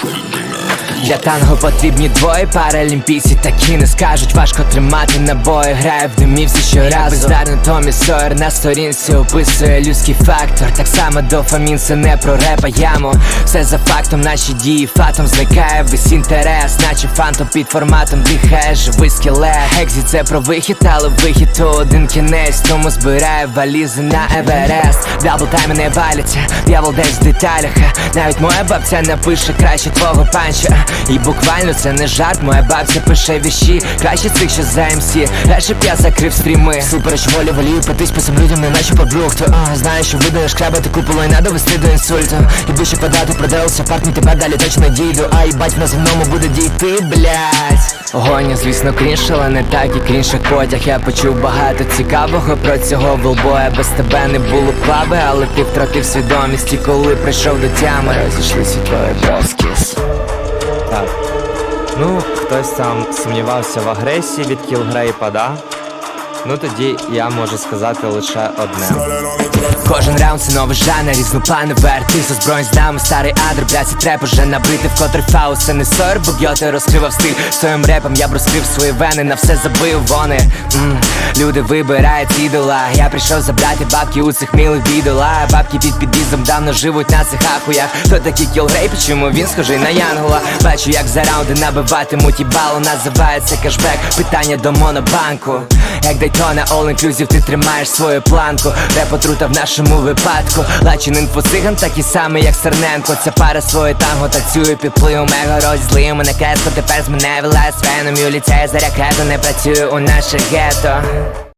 Trend. Для танго потрібні двоє паралімпійці такі не скажуть, важко тримати набої, грає в домівці щоразу Бездарно Томі Сойер на сторінці описує людський фактор. Так само дофамін це не про репа яму. Все за фактом, наші дії фатом зникає весь інтерес, наче фантом під форматом дихає живий скелет. Екзі це про вихід, але вихід то один кінець, тому збирає валізи на Еверест. Даблтайми не валяться, дьявол десь в деталях. Навіть моя бабця напише краще твого панча. І буквально це не жарт, моя бабця пише вірші. Краще цих, що за МС Леше б я закрив стріми. Супереч волі волію по цим людям, не наче продукт а, Знаю, що видаєш крабати куполу і надо вести до інсульту. І більше подати продався паркні тепер далі точно дійду. А їбать на земному буде дійти, блядь. Гоня, звісно, крінж, але не так і крінж як потяг Я почув багато цікавого про цього волбоя Без тебе не було плави, але ти втратив свідомість І коли прийшов до тями. Розійшлися твої броскіс Так. Ну, хтось там сумнівався в агресії від Кілгрейпа, да? Ну тоді я можу сказати лише одне. Кожен раунд це новий жанр, різноплановий артист озброєн з нами старий адр, бля, це треп уже набити в котрий фаус, це не сойер, бо Гьоте розкривав стиль. Своїм репом я б розкрив свої вени, на все забив вони. М, Люди вибирають ідола, я прийшов забрати бабки у цих милих бідола Бабки під під'їздом давно живуть на цих ахуях. Хто такий кілгрейп, чому він схожий на Янгола? Бачу, як за раунди набиватимуть і балу називається кешбек. Питання до монобанку. Як Дайтона, all inclusive, ти тримаєш свою планку. Реп отрута в нашому випадку. Лачин так такий самий, як Серненко Ця пара своє танго танцює під впливом его розізлив мене кеско Тепер з мене вилазь з веном І у ліцеї за ракету не працює у наше гетто